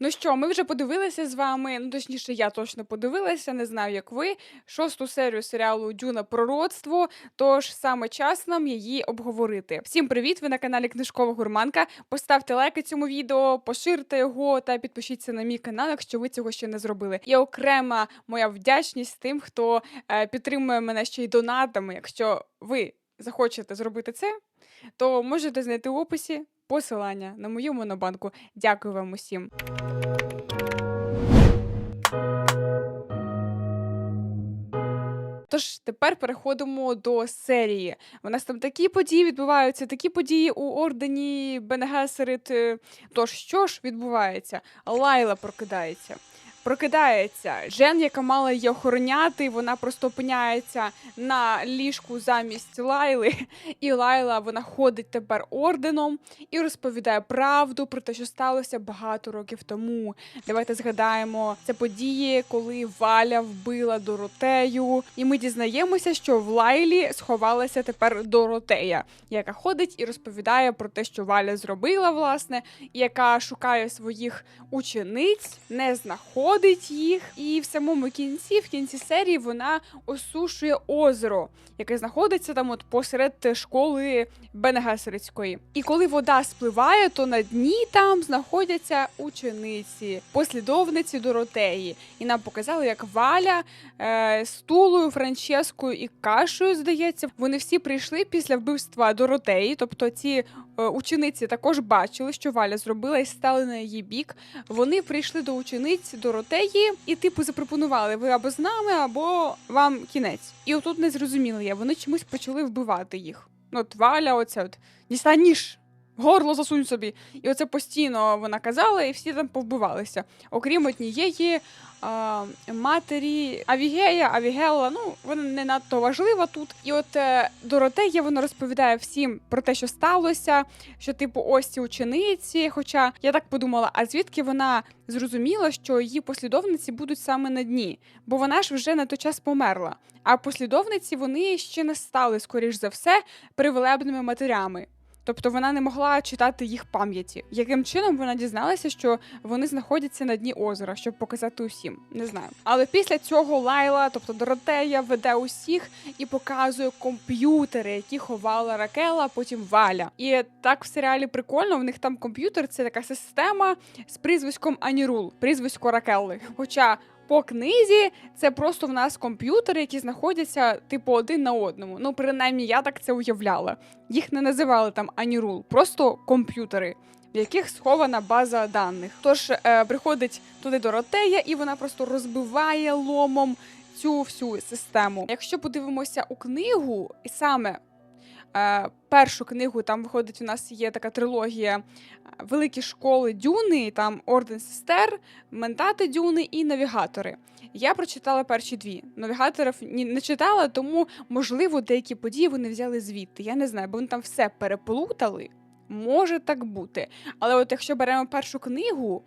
Ну що, ми вже подивилися з вами, ну точніше, я точно подивилася, не знаю, як ви, шосту серію серіалу Дюна Пророцтво. Тож саме час нам її обговорити. Всім привіт! Ви на каналі Книжкова Гурманка. Поставте лайки цьому відео, поширте його та підпишіться на мій канал, якщо ви цього ще не зробили. І окрема моя вдячність тим, хто е, підтримує мене ще й донатами. Якщо ви захочете зробити це, то можете знайти в описі посилання на мою монобанку. Дякую вам усім. Тож тепер переходимо до серії. У нас там такі події відбуваються, такі події у ордені Бенегесерит. Е, Тож що ж відбувається? Лайла прокидається. Прокидається Жен, яка мала її охороняти, вона просто опиняється на ліжку замість Лайли. І Лайла вона ходить тепер орденом і розповідає правду про те, що сталося багато років тому. Давайте згадаємо це події, коли Валя вбила Доротею, і ми дізнаємося, що в Лайлі сховалася тепер Доротея, яка ходить і розповідає про те, що Валя зробила, власне, яка шукає своїх учениць, не знаходить їх. І в самому кінці, в кінці серії, вона осушує озеро, яке знаходиться там, от посеред школи Бенегесерицької. І коли вода спливає, то на дні там знаходяться учениці, послідовниці Доротеї. І нам показали, як Валя е, з Тулою, Франческою і Кашею, здається, вони всі прийшли після вбивства Доротеї. Тобто ці е, учениці також бачили, що Валя зробила і стали на її бік. Вони прийшли до учениць Доротеї і, типу, запропонували: ви або з нами, або вам кінець. І отут не зрозуміли я. Вони чомусь почали вбивати їх. От Валя, оце от дістань ніж. Горло засунь собі. І оце постійно вона казала, і всі там повбивалися. Окрім однієї а, матері Авігея, Авігела, ну вона не надто важлива тут. І от е, Доротея вона розповідає всім про те, що сталося, що типу ось ці учениці. Хоча я так подумала, а звідки вона зрозуміла, що її послідовниці будуть саме на дні, бо вона ж вже на той час померла. А послідовниці вони ще не стали, скоріш за все, привилебними матерями. Тобто вона не могла читати їх пам'яті. Яким чином вона дізналася, що вони знаходяться на дні озера, щоб показати усім? Не знаю. Але після цього Лайла, тобто Доротея, веде усіх і показує комп'ютери, які ховала Ракела, потім Валя. І так в серіалі прикольно. В них там комп'ютер це така система з прізвиськом Анірул, прізвисько Ракелли. Хоча по книзі це просто в нас комп'ютери, які знаходяться типу один на одному. Ну, принаймні, я так це уявляла. Їх не називали там Анірул, просто комп'ютери. В яких схована база даних. Тож е, приходить туди Доротея, і вона просто розбиває ломом цю всю систему. Якщо подивимося у книгу, і саме першу книгу, там виходить, у нас є така трилогія е, Великі школи Дюни, там Орден Сестер, Ментати Дюни і Навігатори. Я прочитала перші дві. Навігаторів не читала, тому, можливо, деякі події вони взяли звідти. Я не знаю, бо вони там все переплутали. Може так бути. Але от якщо беремо першу книгу,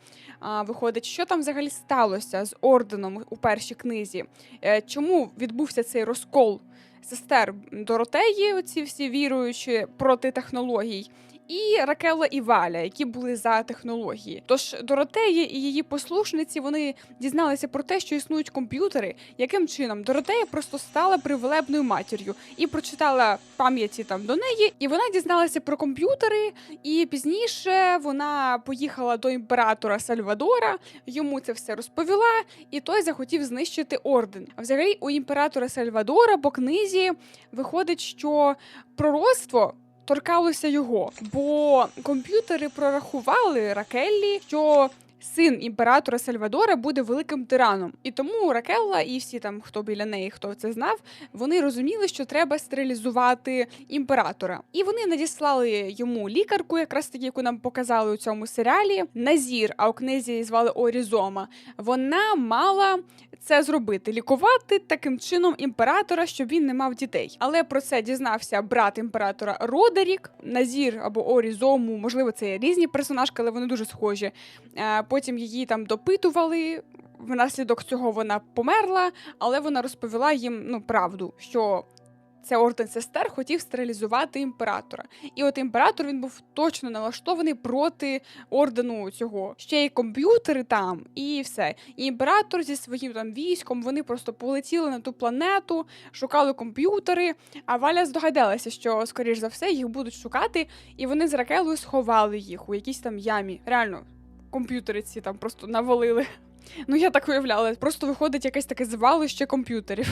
виходить, що там взагалі сталося з орденом у першій книзі? Е, Чому відбувся цей розкол сестер Доротеї, оці всі віруючі проти технологій, і Ракела і Валя, які були за технології. Тож Доротея і її послушниці вони дізналися про те, що існують комп'ютери. Яким чином Доротея просто стала привилебною матір'ю і прочитала пам'яті там до неї, і вона дізналася про комп'ютери. І пізніше вона поїхала до імператора Сальвадора, йому це все розповіла, і той захотів знищити орден. А взагалі у імператора Сальвадора по книзі виходить, що пророцтво торкалося його, бо комп'ютери прорахували Ракеллі, що син імператора Сальвадора буде великим тираном. І тому Ракелла і всі там, хто біля неї, хто це знав, вони розуміли, що треба стерилізувати імператора. І вони надіслали йому лікарку, якраз таки, яку нам показали у цьому серіалі. Назір, а у книзі її звали Орізома. Вона мала це зробити, лікувати таким чином імператора, щоб він не мав дітей. Але про це дізнався брат імператора Родерік, Назір або Орізому. Можливо, це різні персонажки, але вони дуже схожі. Потім її там допитували. Внаслідок цього вона померла, але вона розповіла їм ну правду, що це орден сестер хотів стерилізувати імператора. І от імператор він був точно налаштований проти ордену цього. Ще й комп'ютери там, і все. І імператор зі своїм там військом вони просто полетіли на ту планету, шукали комп'ютери. А Валя здогадалася, що, скоріш за все, їх будуть шукати, і вони з Ракелою сховали їх у якійсь там ямі. Реально, комп'ютери ці там просто навалили. Ну, я так уявляла, просто виходить якесь таке звалище комп'ютерів.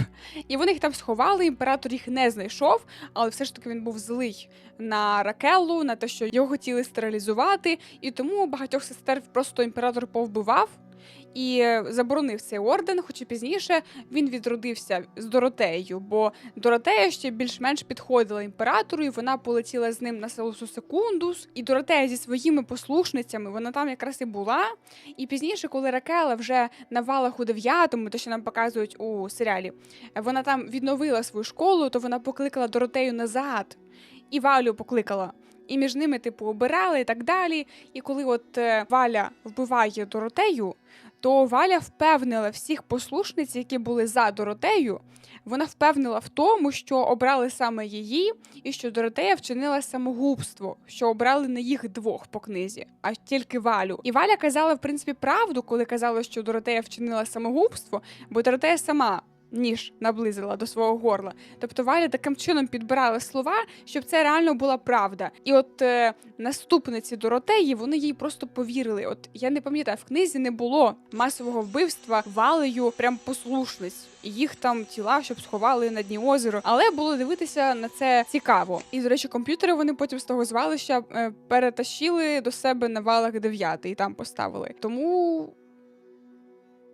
І вони їх там сховали, імператор їх не знайшов, але все ж таки він був злий на Ракеллу, на те, що його хотіли стерилізувати, і тому багатьох сестер просто імператор повбивав. І заборонив цей орден, хоч і пізніше він відродився з Доротеєю, бо Доротея ще більш-менш підходила імператору, і вона полетіла з ним на Селусу Секундус. І Доротея зі своїми послушницями вона там якраз і була. І пізніше, коли Ракела вже на валах у дев'ятому, те, що нам показують у серіалі, вона там відновила свою школу, то вона покликала Доротею назад і Валю покликала. І між ними, типу, обирали і так далі. І коли от е, Валя вбиває Доротею, то Валя впевнила всіх послушниць, які були за Доротею. Вона впевнила в тому, що обрали саме її, і що Доротея вчинила самогубство, що обрали не їх двох по книзі, а тільки Валю. І Валя казала, в принципі, правду, коли казала, що Доротея вчинила самогубство, бо Доротея сама. Ніж наблизила до свого горла. Тобто Валя таким чином підбирала слова, щоб це реально була правда. І от е, наступниці Доротеї вони їй просто повірили. От я не пам'ятаю, в книзі не було масового вбивства валею прям послушниць. Їх там тіла, щоб сховали на дні озеро. Але було дивитися на це цікаво. І до речі, комп'ютери вони потім з того звалища е, перетащили до себе на валах дев'ятий і там поставили. Тому.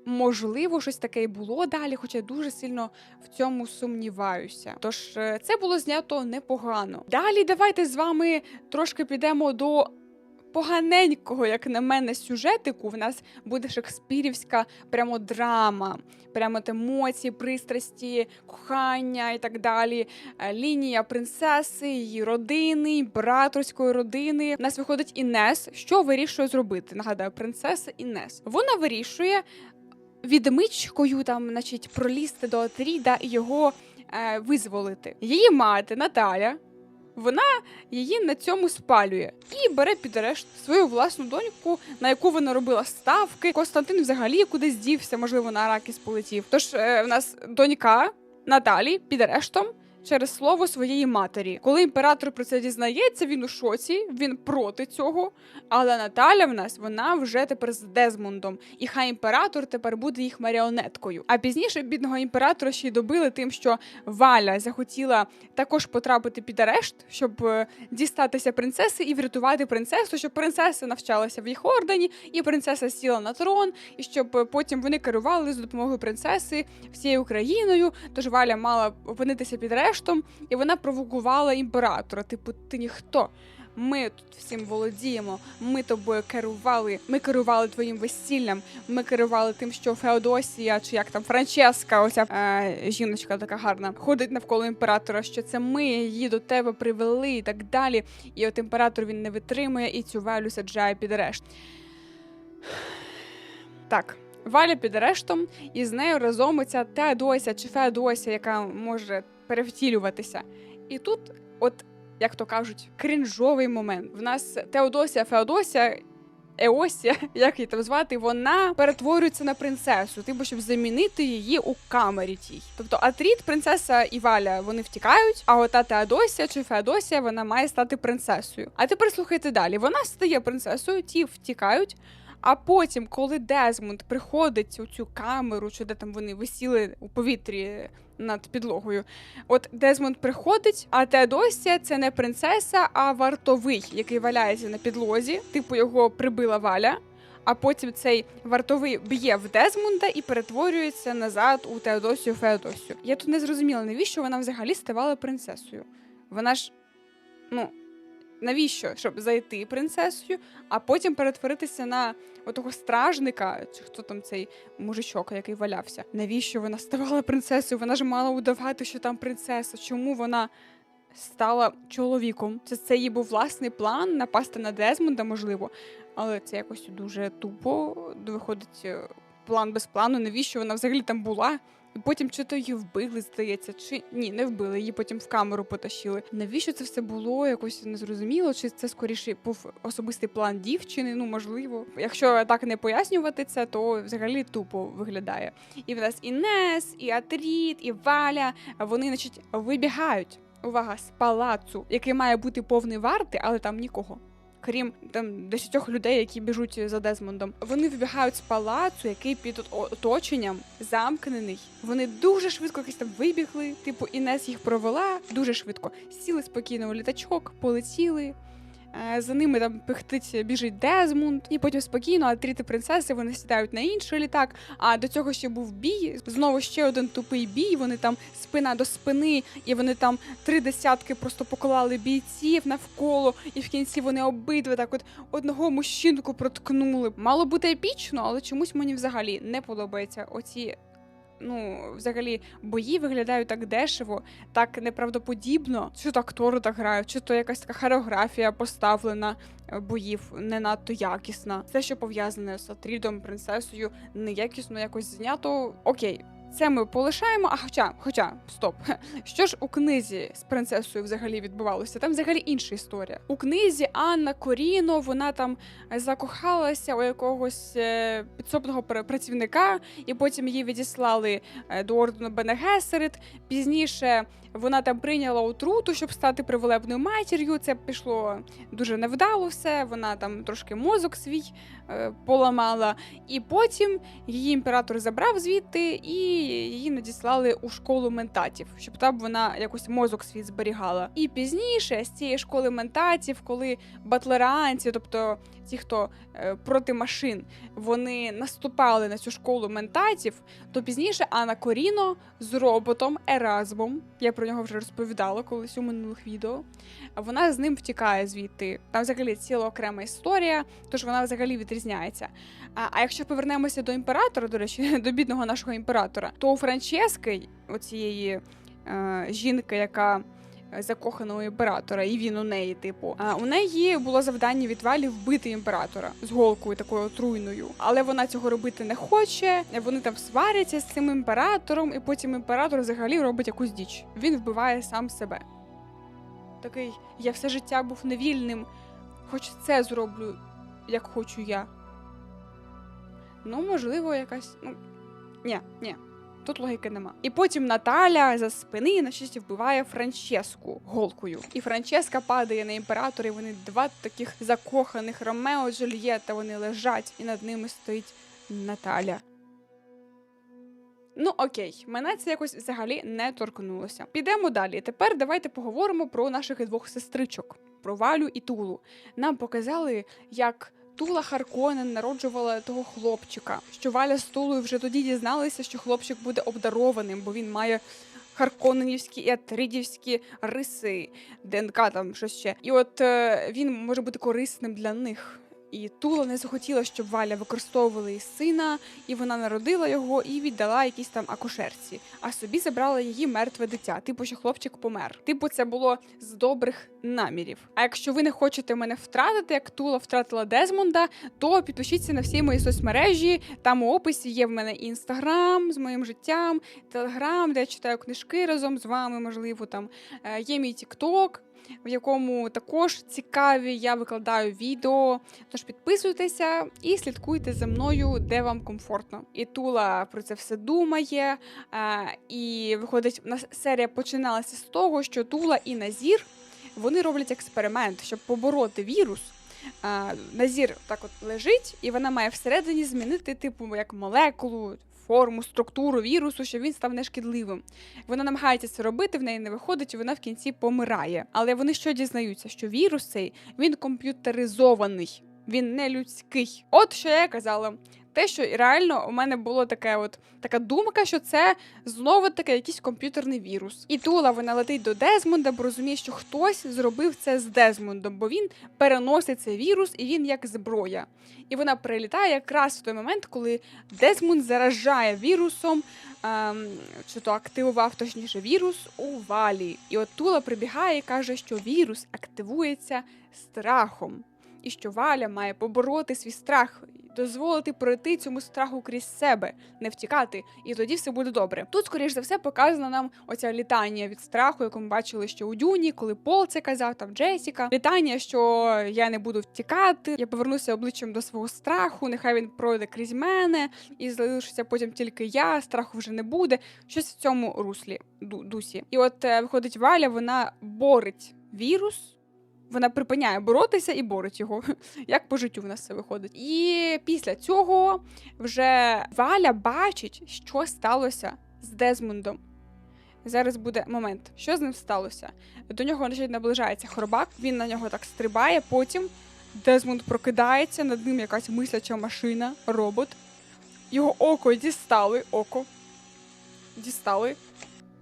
Можливо, щось таке і було далі, хоча я дуже сильно в цьому сумніваюся. Тож е, це було знято непогано. Далі давайте з вами трошки підемо до поганенького, як на мене, сюжетику. В нас буде шекспірівська прямо драма, прямо емоції, пристрасті, кохання і так далі. Е, Лінія принцеси, її родини, імператорської родини. У нас виходить Інес. Що вирішує зробити? Нагадаю, принцеса Інес. Вона вирішує відмичкою там, значить, пролізти до Атріда і його е, визволити. Її мати Наталя. Вона її на цьому спалює і бере під арешт свою власну доньку, на яку вона робила ставки. Константин взагалі кудись дівся, можливо, на Аракіс полетів. Тож е, в нас донька Наталі під арештом через слово своєї матері. Коли імператор про це дізнається, він у шоці, він проти цього. Але Наталя в нас вона вже тепер з Дезмондом, і хай імператор тепер буде їх маріонеткою. А пізніше бідного імператора ще й добили тим, що Валя захотіла також потрапити під арешт, щоб е, дістатися принцеси і врятувати принцесу, щоб принцеса навчалася в їх ордені, і принцеса сіла на трон, і щоб е, потім вони керували з допомогою принцеси всією Україною. Тож Валя мала опинитися під арештом, і вона провокувала імператора. Типу, ти ніхто. Ми тут всім володіємо. Ми тобою керували. Ми керували твоїм весіллям. Ми керували тим, що Феодосія, чи як там Франческа, оця е, жіночка така гарна, ходить навколо імператора. Що це ми її до тебе привели, і так далі. І от імператор він не витримує і цю валю саджає під арешт. Так. Валя під арештом, і з нею разом оця Теодося чи Феодосія, яка може перевтілюватися. І тут, от як то кажуть, крінжовий момент. В нас Теодосія Феодосія. Еосія, як її там звати, вона перетворюється на принцесу, типу, щоб замінити її у камері тій. Тобто Атріт, принцеса і Валя, вони втікають, а ота Теодосія чи Феодосія вона має стати принцесою. А тепер слухайте далі. Вона стає принцесою, ті втікають. А потім, коли Дезмонд приходить у цю камеру, чи де там вони висіли у повітрі над підлогою, от Дезмонд приходить, а Теодосія це не принцеса, а вартовий, який валяється на підлозі, типу його прибила валя. А потім цей вартовий б'є в Дезмунда і перетворюється назад у Теодосію Феодосію. Я тут не зрозуміла, навіщо вона взагалі ставала принцесою. Вона ж, ну, навіщо? Щоб зайти принцесою, а потім перетворитися на отого стражника, чи хто там цей мужичок, який валявся. Навіщо вона ставала принцесою? Вона ж мала удавати, що там принцеса. Чому вона стала чоловіком? Це це її був власний план напасти на Дезмонда, можливо, але це якось дуже тупо виходить. е, План без плану, навіщо вона взагалі там була? Потім чи то її вбили, здається, чи ні, не вбили, її потім в камеру потащили. Навіщо це все було? Якось незрозуміло, чи це скоріше був особистий план дівчини? Ну можливо, якщо так не пояснювати це, то взагалі тупо виглядає. І в нас і Нес, і Атріт, і Валя. Вони, значить, вибігають. Увага, з палацу, який має бути повний варти, але там нікого. Крім там десятьох людей, які біжуть за Дезмондом, вони вибігають з палацу, який під оточенням замкнений. Вони дуже швидко якось там вибігли. Типу, Інес їх провела дуже швидко. Сіли спокійно у літачок, полетіли. Е, За ними там пихтить, біжить Дезмунд, і потім спокійно, а тріти принцеси вони сідають на інший літак. А до цього ще був бій. Знову ще один тупий бій. Вони там спина до спини, і вони там три десятки просто поклали бійців навколо, і в кінці вони обидва так от одного мужчинку проткнули. Мало бути епічно, але чомусь мені взагалі не подобається оці. Ну, взагалі, бої виглядають так дешево, так неправдоподібно. Чи то актори так грають, чи то якась така хореографія поставлена е, боїв не надто якісна. Все, що пов'язане з Атрідом, принцесою, неякісно якось знято. Окей. Це ми полишаємо. А хоча, хоча, стоп. Що ж у книзі з принцесою взагалі відбувалося? Там взагалі інша історія. У книзі Анна Коріно, вона там е, закохалася у якогось е, підсобного працівника, і потім її відіслали е, до ордену Бене Гесерит. Пізніше вона там прийняла отруту, щоб стати привилебною матір'ю. Це пішло дуже невдало все. Вона там трошки мозок свій поламала. І потім її імператор забрав звідти і її надіслали у школу ментатів, щоб там вона якось мозок свій зберігала. І пізніше з цієї школи ментатів, коли батлеранці, тобто ті, хто е, проти машин, вони наступали на цю школу ментатів, то пізніше Анна Коріно з роботом Еразмом, я про нього вже розповідала колись у минулих відео. Вона з ним втікає звідти. Там взагалі ціла окрема історія, тож вона взагалі відрізняється. А, а якщо повернемося до імператора, до речі, до бідного нашого імператора, то у Франчески, оцієї е, жінки, яка е, закохана у імператора, і він у неї, типу, а, у неї було завдання від Валі вбити імператора з голкою такою отруйною. Але вона цього робити не хоче. Вони там сваряться з цим імператором, і потім імператор взагалі робить якусь діч. Він вбиває сам себе. Такий, я все життя був невільним, хоч це зроблю, як хочу я. Ну, можливо, якась. Ну, ні, ні. Тут логіки нема. І потім Наталя за спини на щастя вбиває Франческу голкою. І Франческа падає на імператора, і вони два таких закоханих Ромео Джульєта. Вони лежать, і над ними стоїть Наталя. Ну окей, мене це якось взагалі не торкнулося. Підемо далі. Тепер давайте поговоримо про наших двох сестричок, про Валю і Тулу. Нам показали, як Тула Харконен народжувала того хлопчика, що Валя з Тулою вже тоді дізналися, що хлопчик буде обдарованим, бо він має. Харконенівські і атридівські риси, ДНК там щось ще. І от е, він може бути корисним для них. І Тула не захотіла, щоб Валя використовувала її сина, і вона народила його і віддала якійсь там акушерці, а собі забрала її мертве дитя. Типу, що хлопчик помер. Типу, це було з добрих намірів. А якщо ви не хочете мене втратити, як Тула втратила Дезмонда, то підпишіться на всі мої соцмережі. Там у описі є в мене інстаграм з моїм життям, телеграм, де я читаю книжки разом з вами. Можливо, там е, є мій тікток. В якому також цікаві я викладаю відео. Тож підписуйтеся і слідкуйте за мною, де вам комфортно. І Тула про це все думає. І виходить, у нас серія починалася з того, що Тула і Назір вони роблять експеримент, щоб побороти вірус. Назір так от лежить, і вона має всередині змінити, типу, як молекулу, форму, структуру вірусу, щоб він став нешкідливим. Вона намагається це робити, в неї не виходить, і вона в кінці помирає. Але вони що дізнаються, що вірус цей він комп'ютеризований, він не людський. От що я казала. Те, що реально у мене було таке, от така думка, що це знову таки якийсь комп'ютерний вірус. І Тула вона летить до Дезмонда, бо розуміє, що хтось зробив це з Дезмондом, бо він переносить цей вірус і він як зброя. І вона прилітає якраз в той момент, коли Дезмонд заражає вірусом, ем, чи то активував точніше вірус у валі. І от Тула прибігає і каже, що вірус активується страхом. І що Валя має побороти свій страх. дозволити пройти цьому страху крізь себе, не втікати, і тоді все буде добре. Тут, скоріш за все, показано нам оця літання від страху, яку ми бачили, що у Дюні, коли Пол це казав, там Джесіка. Літання, що я не буду втікати, я повернуся обличчям до свого страху, нехай він пройде крізь мене, і залишиться потім тільки я, страху вже не буде. Щось в цьому руслі дусі. І от е, виходить Валя, вона борить вірус. Вона припиняє боротися і борить його. Як по життю в нас це виходить. І після цього вже Валя бачить, що сталося з Дезмондом. Зараз буде момент, що з ним сталося. До нього наближається хробак, він на нього так стрибає, потім Дезмонд прокидається, над ним якась мисляча машина, робот. Його око дістали, око. Дістали,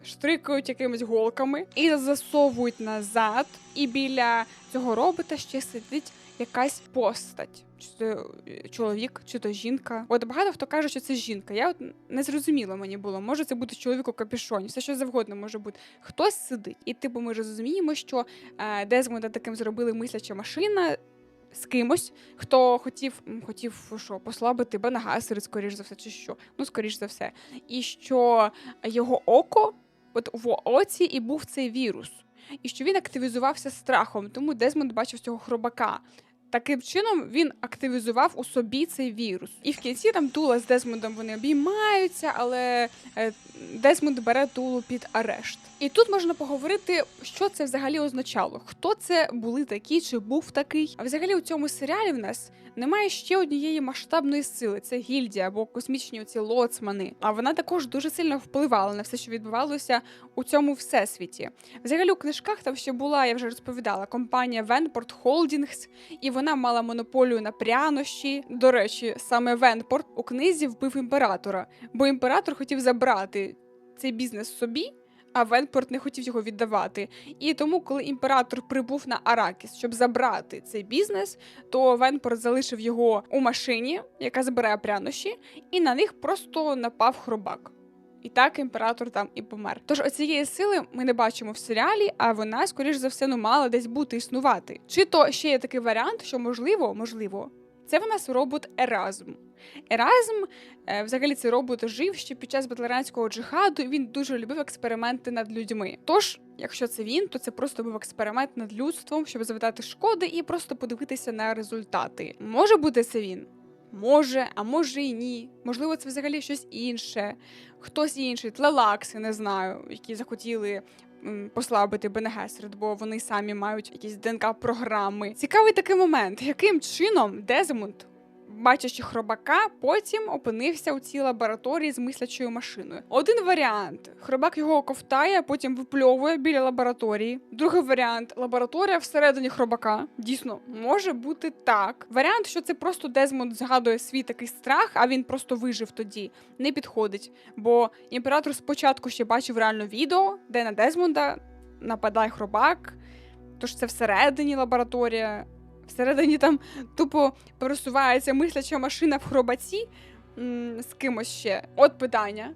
штрикають якимись голками і засовують назад. І біля цього робота ще сидить якась постать. Чи то е, чоловік, чи то жінка. От багато хто каже, що це жінка. Я от не зрозуміла мені було. Може це бути чоловік у капюшоні, все що завгодно може бути. Хтось сидить. І типу ми розуміємо, що е, Дезмонда таким зробили мисляча машина. З кимось, хто хотів хотів що, послабити банагасери, скоріш за все, чи що. Ну, скоріш за все. І що його око, от в оці і був цей вірус. І що він активізувався страхом, тому Дезмонд бачив цього хробака. Таким чином він активізував у собі цей вірус. І в кінці там Тула з Дезмондом вони обіймаються, але е, Дезмонд бере Тулу під арешт. І тут можна поговорити, що це взагалі означало. Хто це були такі, чи був такий? А взагалі у цьому серіалі в нас немає ще однієї масштабної сили. Це гільдія або космічні оці лоцмани. А вона також дуже сильно впливала на все, що відбувалося у цьому всесвіті. Взагалі у книжках там ще була, я вже розповідала, компанія Венпорт Холдінгс, і вона мала монополію на прянощі. До речі, саме Венпорт у книзі вбив імператора, бо імператор хотів забрати цей бізнес собі. А Венпорт не хотів його віддавати. І тому, коли імператор прибув на Аракіс, щоб забрати цей бізнес, то Венпорт залишив його у машині, яка збирає прянощі, і на них просто напав хробак. І так імператор там і помер. Тож оцієї сили ми не бачимо в серіалі, а вона, скоріш за все, ну мала десь бути існувати. Чи то ще є такий варіант, що можливо, можливо, це в нас робот Еразм. Еразм, е, взагалі, цей робот жив ще під час батлеранського джихаду, і він дуже любив експерименти над людьми. Тож, якщо це він, то це просто був експеримент над людством, щоб завдати шкоди і просто подивитися на результати. Може бути це він? Може, а може і ні. Можливо, це взагалі щось інше. Хтось інший, тлелакси, не знаю, які захотіли послабити Бенегесерт, бо вони самі мають якісь ДНК-програми. Цікавий такий момент, яким чином Дезмонд, бачачи хробака, потім опинився у цій лабораторії з мислячою машиною. Один варіант: хробак його ковтає, потім випльовує біля лабораторії. Другий варіант лабораторія всередині хробака. Дійсно, може бути так. Варіант, що це просто Дезмонд згадує свій такий страх, а він просто вижив тоді. Не підходить. Бо імператор спочатку ще бачив реально відео, де на Дезмонда нападає хробак. Тож це всередині лабораторія. Всередині там тупо пересувається мисляча машина в хробаці м, з кимось ще. От питання,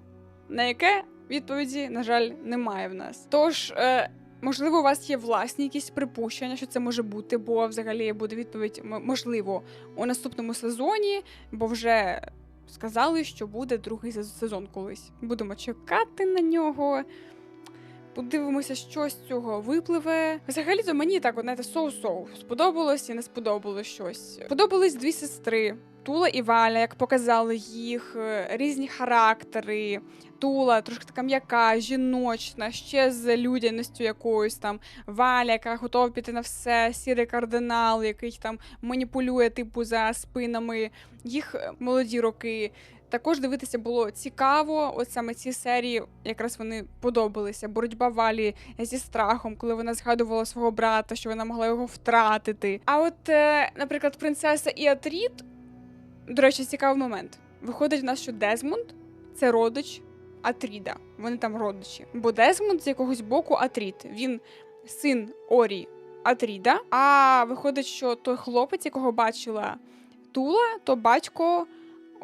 на яке відповіді, на жаль, немає в нас. Тож, е, можливо, у вас є власні якісь припущення, що це може бути, бо взагалі буде відповідь можливо у наступному сезоні, бо вже сказали, що буде другий сезон колись. Будемо чекати на нього. Подивимося, що з цього випливе. Взагалі-то мені так, знаєте, соу-соу. Сподобалось і не сподобалось щось. Подобались дві сестри. Тула і Валя, як показали їх, е, різні характери. Тула трошки така м'яка, жіночна, ще з людяністю якоюсь там. Валя, яка готова піти на все, сірий кардинал, який там маніпулює, типу, за спинами їх е, молоді роки. Також дивитися було цікаво. От саме ці серії якраз вони подобалися. Боротьба Валі зі страхом, коли вона згадувала свого брата, що вона могла його втратити. А от, е, наприклад, принцеса і Атріт, до речі, цікавий момент. Виходить в нас, що Дезмонд це родич Атріда. Вони там родичі. Бо Дезмонд з якогось боку Атріт. Він син Орі Атріда. А виходить, що той хлопець, якого бачила Тула, то батько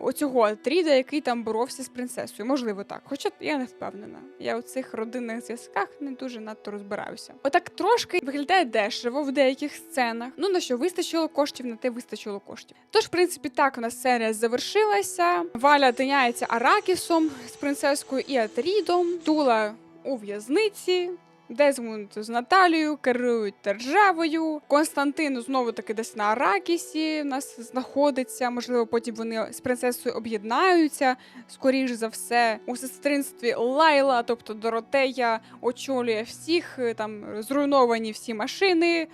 оцього Тріда, який там боровся з принцесою. Можливо, так. Хоча я не впевнена. Я у цих родинних зв'язках не дуже надто розбираюся. Отак трошки виглядає дешево в деяких сценах. Ну на що вистачило коштів, на те вистачило коштів. Тож, в принципі, так у нас серія завершилася. Валя тиняється Аракісом з принцескою і Атрідом. Тула у в'язниці. Дезмунд з Наталією керують державою. Константин знову таки десь на Аракісі в нас знаходиться. Можливо, потім вони з принцесою об'єднаються. Скоріш за все, у сестринстві Лайла, тобто Доротея, очолює всіх. е, Там зруйновані всі машини,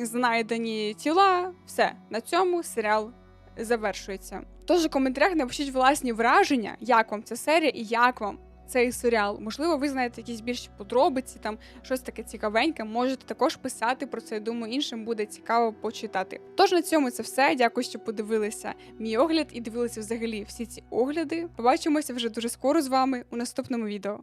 знайдені тіла. Все на цьому серіал завершується. Тож у коментарях напишіть власні враження, як вам ця серія і як вам цей серіал. Можливо, ви знаєте якісь більші подробиці, там щось таке цікавеньке. Можете також писати про це. Я думаю, іншим буде цікаво почитати. Тож на цьому це все. Дякую, що подивилися мій огляд і дивилися взагалі всі ці огляди. Побачимося вже дуже скоро з вами у наступному відео.